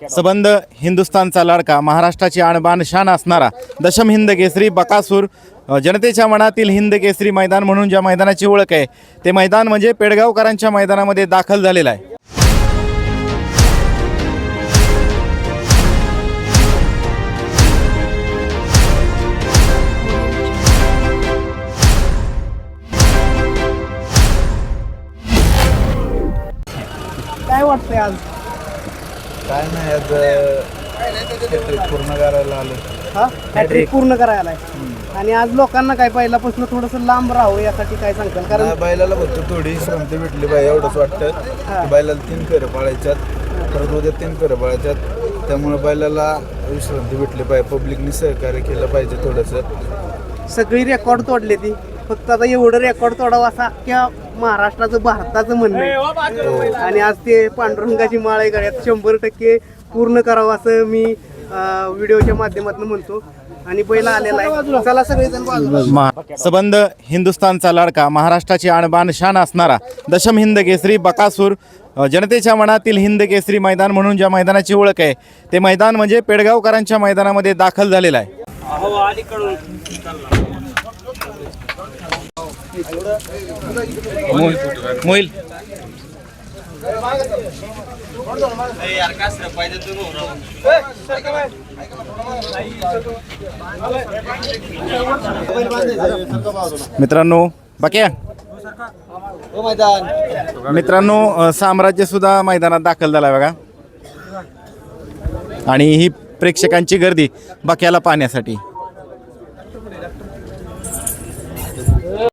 सबंध हिंदुस्थानचा लाडका महाराष्ट्राची आणबाण शान असणारा दशम हिंद केसरी बकासूर जनतेच्या मनातील हिंद केसरी मैदान म्हणून ज्या मैदानाची ओळख आहे ते मैदान म्हणजे पेडगावकरांच्या मैदानामध्ये दाखल झालेलं आहे. काय वाटतंय आज? काय नाही आज हॅट्रिक पूर्ण करायला आलो हा? हॅट्रिक पूर्ण करायला आहे. आणि आज लोकांना काय पहिल्यापासून थोडस लांब राहावं यासाठी काय सांगताल? कारण बैलाला फक्त थोडी श्रांती भेटली पाहिजे एवढंच वाटतं. बैलाला तीन फेरं पाळायच्यात परत उद्या तीन फेरं पाळायच्यात. त्यामुळे बैलाला विश्रांती भेटली पाहिजे पब्लिकनी सहकार्य केलं पाहिजे थोडंसं. सगळी रेकॉर्ड तोडले ती. फक्त आता एवढं रेकॉर्ड तोडावं असं अख्ख्या महाराष्ट्राचं भारताचं म्हणणं आहे. आणि आज ते पांडुरंगाची माळ आहे गळ्यात शंभर टक्के पूर्ण करावं असं मी व्हिडिओच्या माध्यमातून म्हणतो. आणि बैल आलेला आहे. चला सगळेजण सबंध हिंदुस्थानचा लाडका महाराष्ट्राची आणबाण शान असणारा दशम हिंद केसरी बकासूर जनतेच्या मनातील हिंद केसरी मैदान म्हणून ज्या मैदानाची ओळख आहे ते मैदान म्हणजे पेडगावकरांच्या मैदानामध्ये दाखल झालेलं आहे. मोईल मित्रांनो बाक्या मित्रांनो साम्राज्य सुद्धा मैदानात दाखल झाला बघा. आणि ही प्रेक्षकांची गर्दी बाक्याला पाहण्यासाठी.